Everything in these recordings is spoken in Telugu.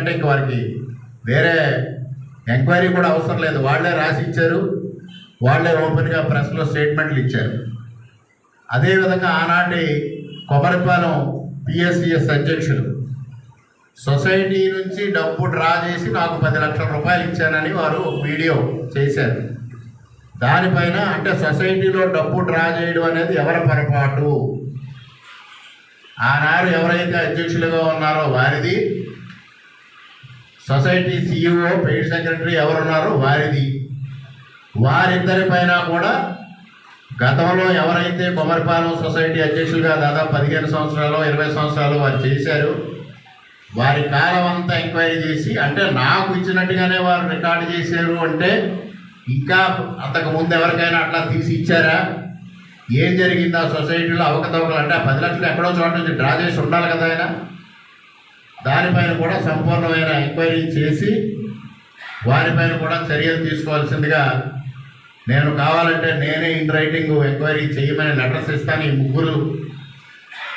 అంటే ఇంక వారికి వేరే ఎంక్వైరీ కూడా అవసరం లేదు. వాళ్ళే రాసి ఇచ్చారు వాళ్ళే ఓపెన్గా ప్రెస్లో స్టేట్మెంట్లు ఇచ్చారు. అదేవిధంగా ఆనాటి కొబ్బరిపాలెం పిఎస్సిఎస్ అధ్యక్షులు సొసైటీ నుంచి డబ్బు డ్రా చేసి నాకు పది లక్షల రూపాయలు ఇచ్చానని వారు వీడియో చేశారు. దానిపైన అంటే సొసైటీలో డబ్బు డ్రా చేయడం అనేది ఎవరి పొరపాటు? ఆనాడు ఎవరైతే అధ్యక్షులుగా ఉన్నారో వారిది సొసైటీ సిఇఓ పెయిడ్ సెక్రటరీ ఎవరున్నారో? వారిది. వారిద్దరి పైన కూడా గతంలో ఎవరైతే కొమరిపాలెం సొసైటీ అధ్యక్షులుగా దాదాపు పదిహేను సంవత్సరాలు ఇరవై సంవత్సరాలు వారు చేశారు వారి కాలం అంతా ఎంక్వైరీ చేసి అంటే నాకు ఇచ్చినట్టుగానే వారు రికార్డు చేశారు అంటే ఇంకా అంతకు ముందు ఎవరికైనా అట్లా తీసి ఇచ్చారా? ఏం జరిగింది ఆ సొసైటీలో అవకతవకలు? అంటే ఆ పది లక్షలు ఎక్కడో చోట నుంచి డ్రా చేసి ఉండాలి కదా ఆయన. దానిపైన కూడా సంపూర్ణమైన ఎంక్వైరీ చేసి వారిపైన కూడా చర్యలు తీసుకోవాల్సిందిగా నేను కావాలంటే నేనే ఇన్ రైటింగ్ ఎంక్వైరీ చేయమని లెటర్స్ ఇస్తాను ఈ ముగ్గురు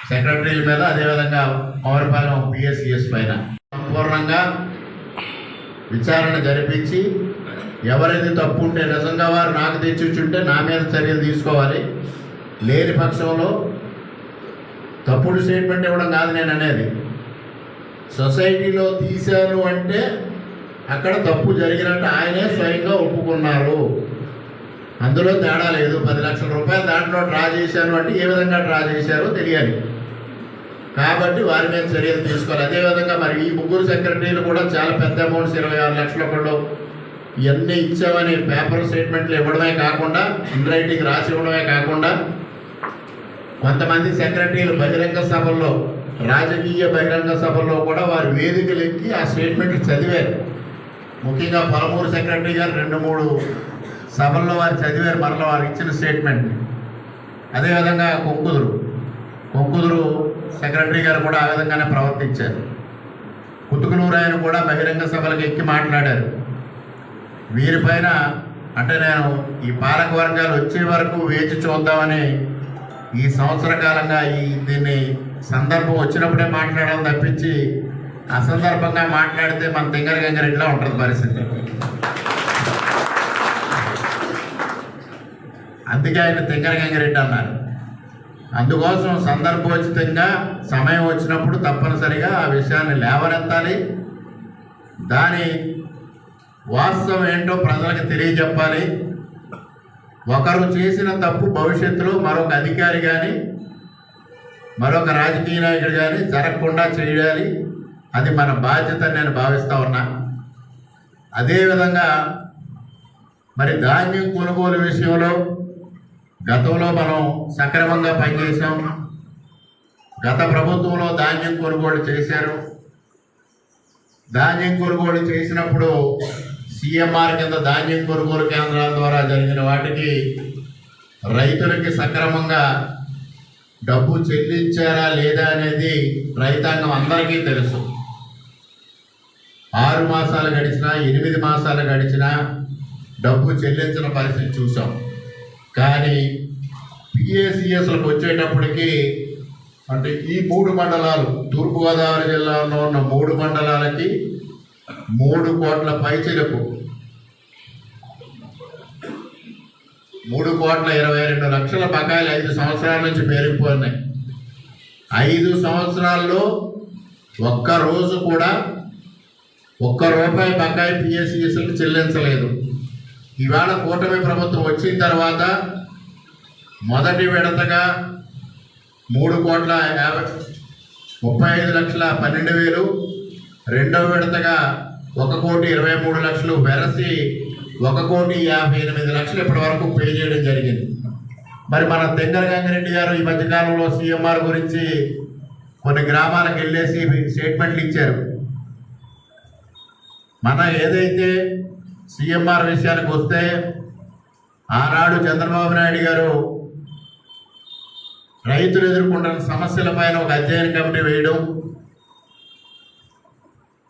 సెక్రటరీల మీద అదేవిధంగా పవర్పాలెం పిఎస్సిఎస్ పైన. సంపూర్ణంగా విచారణ జరిపించి ఎవరైతే తప్పు ఉంటే నిజంగా వారు నాకు తెచ్చిచ్చుంటే నా మీద చర్యలు తీసుకోవాలి. లేని పక్షంలో తప్పుడు స్టేట్మెంట్ ఇవ్వడం కాదు నేను అనేది. సొసైటీలో తీశాను అంటే అక్కడ తప్పు జరిగినట్టు ఆయనే స్వయంగా ఒప్పుకున్నారు. అందులో తేడా లేదు. పది లక్షల రూపాయలు దాంట్లో డ్రా చేశాను అంటే ఏ విధంగా డ్రా చేశారో తెలియాలి కాబట్టి వారి మీద చర్యలు తీసుకోవాలి. అదేవిధంగా మరి ఈ ముగ్గురు సెక్రటరీలు కూడా చాలా పెద్ద అమౌంట్స్ ఇరవై ఆరు లక్షల ఒకళ్ళు ఇవన్నీ ఇచ్చామని పేపర్ స్టేట్మెంట్లు ఇవ్వడమే కాకుండా ఇన్ రైటింగ్ రాసి ఇవ్వడమే కాకుండా కొంతమంది సెక్రటరీలు బహిరంగ సభల్లో రాజకీయ బహిరంగ సభల్లో కూడా వారు వేదికలు ఎక్కి ఆ స్టేట్మెంట్ చదివారు. ముఖ్యంగా పలమూరు సెక్రటరీ గారు రెండు మూడు సభల్లో వారు చదివారు మరల వారు ఇచ్చిన స్టేట్మెంట్ అదేవిధంగా కొంకుదురు. కొంకుదురు సెక్రటరీ గారు కూడా ఆ విధంగానే ప్రవర్తించారు. కుతుకునూరు ఆయన కూడా బహిరంగ సభలకు ఎక్కి మాట్లాడారు. వీరిపైన అంటే నేను ఈ పాలక వర్గాలు వచ్చే వరకు వేచి చూద్దామని ఈ సంవత్సర కాలంగా ఈ దీన్ని సందర్భం వచ్చినప్పుడే మాట్లాడాలి తప్పించి అసందర్భంగా మాట్లాడితే మన తింగర గంగరెడ్లా ఉంటుంది పరిస్థితి? అందుకే ఆయన తింగర గంగరెడ్డి అన్నారు. అందుకోసం సందర్భోచితంగా సమయం వచ్చినప్పుడు తప్పనిసరిగా ఆ విషయాన్ని లేవనెత్తాలి. దాని వాస్తవం ఏంటో ప్రజలకు తెలియజెప్పాలి. ఒకరు చేసిన తప్పు భవిష్యత్తులో మరొక అధికారి కానీ మరొక రాజకీయ నాయకుడు కానీ జరగకుండా చేయాలి. అది మన బాధ్యత నేను భావిస్తూ ఉన్నా. అదేవిధంగా మరి ధాన్యం కొనుగోలు విషయంలో గతంలో మనం సక్రమంగా పనిచేసాం గత ప్రభుత్వంలో ధాన్యం కొనుగోలు చేశారు. ధాన్యం కొనుగోలు చేసినప్పుడు సీఎంఆర్ కింద ధాన్యం కొనుగోలు కేంద్రాల ద్వారా జరిగిన వాటికి రైతులకి సక్రమంగా డబ్బు చెల్లించారా లేదా అనేది రైతాంగం అందరికీ తెలుసు. ఆరు మాసాలు గడిచినా ఎనిమిది మాసాలు గడిచినా డబ్బు చెల్లించిన పరిస్థితి చూసాం కానీ పిఏసిఎస్లకు వచ్చేటప్పటికి అంటే ఈ మూడు మండలాలు తూర్పుగోదావరి జిల్లాలో ఉన్న మూడు మండలాలకి మూడు కోట్ల పైచిలకు మూడు కోట్ల ఇరవై రెండు లక్షల బకాయిలు ఐదు సంవత్సరాల నుంచి పేరుకుపోయినాయి ఐదు సంవత్సరాల్లో ఒక్క రోజు కూడా ఒక్క రూపాయి బకాయి పిఎస్సిఎస్లకు చెల్లించలేదు. ఇవాళ కూటమి ప్రభుత్వం వచ్చిన తర్వాత మొదటి విడతగా మూడు కోట్ల యాభై ముప్పై ఐదు లక్షల పన్నెండు వేలు రెండవ విడతగా ఒక కోటి ఇరవై మూడు లక్షలు వెరసి ఒక కోటి యాభై ఎనిమిది లక్షలు ఇప్పటి వరకు పే చేయడం జరిగింది. మరి మన తెంగర గంగిరెడ్డి గారు ఈ మధ్యకాలంలో సీఎంఆర్ గురించి కొన్ని గ్రామాలకు వెళ్ళేసి స్టేట్మెంట్లు ఇచ్చారు. మన ఏదైతే సీఎంఆర్ విషయానికి వస్తే ఆనాడు చంద్రబాబు నాయుడు గారు రైతులు ఎదుర్కొంటున్న సమస్యలపైన ఒక అధ్యయన కమిటీ వేయడం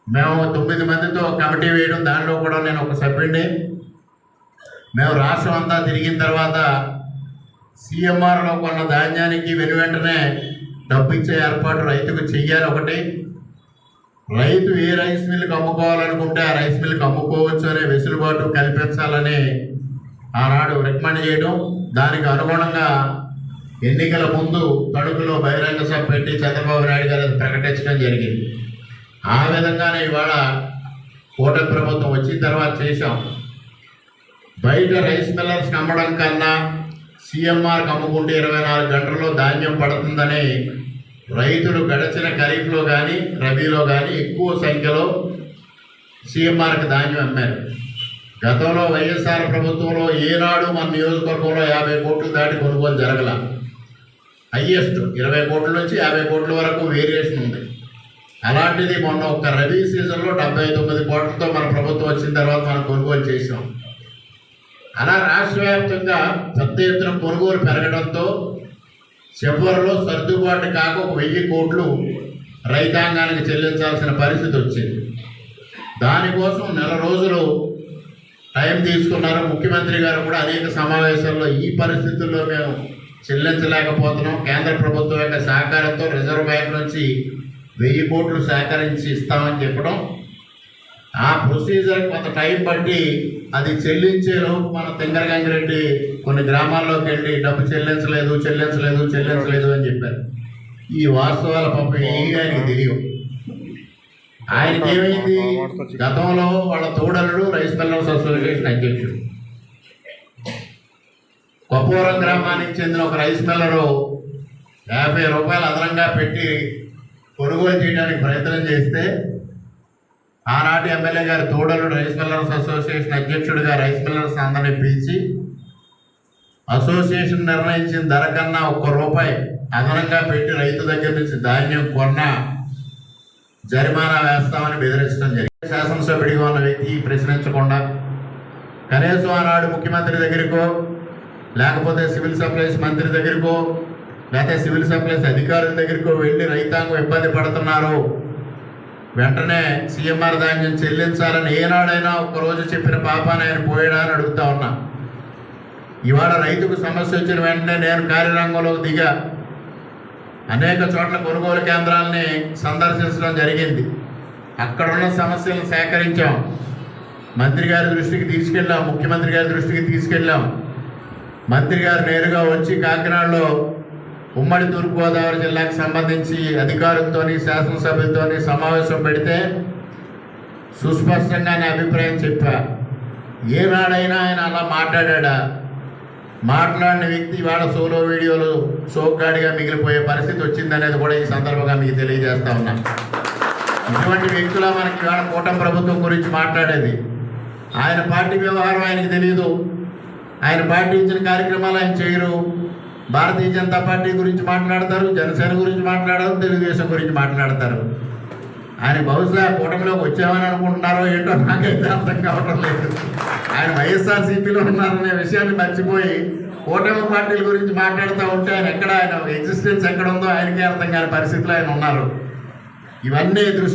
మేము తొమ్మిది మందితో కమిటీ వేయడం దానిలో కూడా నేను ఒక సభ్యుడిని మేము రాష్ట్రం అంతా తిరిగిన తర్వాత సిఎంఆర్లో కొన్న ధాన్యానికి వెను వెంటనే డబ్బు ఇచ్చే ఏర్పాటు రైతుకు చెయ్యాలి ఒకటి. రైతు ఏ రైస్ మిల్కి అమ్ముకోవాలనుకుంటే ఆ రైస్ మిల్కి అమ్ముకోవచ్చు అనే వెసులుబాటు కల్పించాలని ఆనాడు రికమెండ్ చేయడం. దానికి అనుగుణంగా ఎన్నికల ముందు తణుకులో బహిరంగ సభ పెట్టి చంద్రబాబు నాయుడు గారు అది ప్రకటించడం జరిగింది. ఆ విధంగానే ఇవాళ కూటమి ప్రభుత్వం వచ్చిన తర్వాత చేశాం. బయట రైస్ మిల్లర్స్కి అమ్మడం కన్నా సిఎంఆర్కి అమ్ముకుంటే ఇరవై నాలుగు గంటల్లో ధాన్యం పడుతుందని రైతులు గడిచిన ఖరీఫ్లో కానీ రబీలో కానీ ఎక్కువ సంఖ్యలో సీఎంఆర్కి ధాన్యం అమ్మారు. గతంలో వైఎస్ఆర్ ప్రభుత్వంలో ఏనాడు మన నియోజకవర్గంలో యాభై కోట్లు దాటి కొనుగోలు జరగల. హయ్యెస్ట్ ఇరవై కోట్ల నుంచి యాభై కోట్ల వరకు వేరియేషన్ ఉంది. అలాంటిది మొన్న ఒక రబీ సీజన్లో డెబ్బై తొమ్మిది కోట్లతో మన ప్రభుత్వం వచ్చిన తర్వాత మనం కొనుగోలు చేసాం అలా రాష్ట్ర వ్యాప్తంగా పెద్ద ఎత్తున కొనుగోలు పెరగడంతో చివరిలో సర్దుబాటు కాక ఒక వెయ్యి కోట్లు రైతాంగానికి చెల్లించాల్సిన పరిస్థితి వచ్చింది. దానికోసం నెల రోజులు టైం తీసుకున్నారు. ముఖ్యమంత్రి గారు కూడా అనేక సమావేశాల్లో ఈ పరిస్థితుల్లో మేము చెల్లించలేకపోతున్నాం. కేంద్ర ప్రభుత్వం యొక్క సహకారంతో రిజర్వ్ బ్యాంక్ నుంచి వెయ్యి కోట్లు సేకరించి ఇస్తామని చెప్పడం ఆ ప్రొసీజర్ కొంత టైం బట్టి అది చెల్లించేలోపు మన తింగరగంగిరెడ్డి కొన్ని గ్రామాల్లోకి వెళ్ళి డబ్బు చెల్లించలేదు చెల్లించలేదు చెల్లించలేదు అని చెప్పారు. ఈ వాస్తవాల పంప ఆయనకి తెలియవు ఆయనకి ఏమైంది? గతంలో వాళ్ళ తోడలుడు రైస్ మిల్లర్స్ అసోసియేషన్ అధ్యక్షుడు. కొప్పవరం గ్రామానికి చెందిన ఒక రైస్ మిల్లరు యాభై రూపాయలు అదనంగా పెట్టి కొనుగోలు చేయడానికి ప్రయత్నం చేస్తే ఆనాటి ఎమ్మెల్యే గారి తోడలు రైస్ మిల్లర్స్ అసోసియేషన్ అధ్యక్షుడిగా రైస్ మిల్లర్స్ అందరినీ పిలిచి అసోసియేషన్ నిర్ణయించిన ధర కన్నా ఒక్క రూపాయి అదనంగా పెట్టి రైతు దగ్గర నుంచి ధాన్యం కొన్నా జరిమానా వేస్తామని బెదిరించడం జరిగింది. శాసనసభ్యుడిగా ఉన్న వ్యక్తి ప్రశ్నించకుండా కనీసం ఆనాడు ముఖ్యమంత్రి దగ్గరికో లేకపోతే సివిల్ సప్లైస్ మంత్రి దగ్గరికో లేకపోతే సివిల్ సప్లైస్ అధికారుల దగ్గరికో వెళ్ళి రైతాంగం ఇబ్బంది పడుతున్నారు. వెంటనే సీఎంఆర్ ధాన్యం చెల్లించాలని ఏనాడైనా ఒక్కరోజు చెప్పిన పాపాన్ని ఆయన పోయాడా అని అడుగుతా ఉన్నా. ఇవాళ రైతుకు సమస్య వచ్చిన వెంటనే నేను కార్యరంగంలోకి దిగా. అనేక చోట్ల కొనుగోలు కేంద్రాలని సందర్శించడం జరిగింది. అక్కడ ఉన్న సమస్యలను సేకరించాం. మంత్రి గారి దృష్టికి తీసుకెళ్ళాం ముఖ్యమంత్రి గారి దృష్టికి తీసుకెళ్ళాం. మంత్రి గారు నేరుగా వచ్చి కాకినాడలో ఉమ్మడి తూర్పుగోదావరి జిల్లాకు సంబంధించి అధికారులతోని శాసనసభ్యులతో సమావేశం పెడితే సుస్పష్టంగా నా అభిప్రాయం చెప్పా. ఏనాడైనా ఆయన అలా మాట్లాడా మాట్లాడిన వ్యక్తి ఇవాళ సోలో వీడియోలు సోగ్గాడిగా మిగిలిపోయే పరిస్థితి వచ్చిందనేది కూడా ఈ సందర్భంగా మీకు తెలియజేస్తా ఉన్నా. ఇటువంటి వ్యక్తుల మనకి ఇవాళ కూటమి ప్రభుత్వం గురించి మాట్లాడేది. ఆయన పార్టీ వ్యవహారం ఆయనకి తెలియదు ఆయన పార్టీ ఇచ్చిన కార్యక్రమాలు ఆయన చేయరు. భారతీయ జనతా పార్టీ గురించి మాట్లాడతారు జనసేన గురించి మాట్లాడతారు తెలుగుదేశం గురించి మాట్లాడతారు. ఆయన బహుశా కూటమిలోకి వచ్చామని అనుకుంటున్నారో ఏంటో నాకైతే అర్థం కావటం లేదు. ఆయన వైఎస్ఆర్సీపీలో ఉన్నారనే విషయాన్ని మర్చిపోయి కూటమి పార్టీల గురించి మాట్లాడుతూ ఉంటే ఆయన ఎక్కడ ఆయన ఎగ్జిస్టెన్స్ ఎక్కడ ఉందో ఆయనకే అర్థం కాని పరిస్థితిలో ఆయన ఉన్నారు. ఇవన్నీ దృష్టి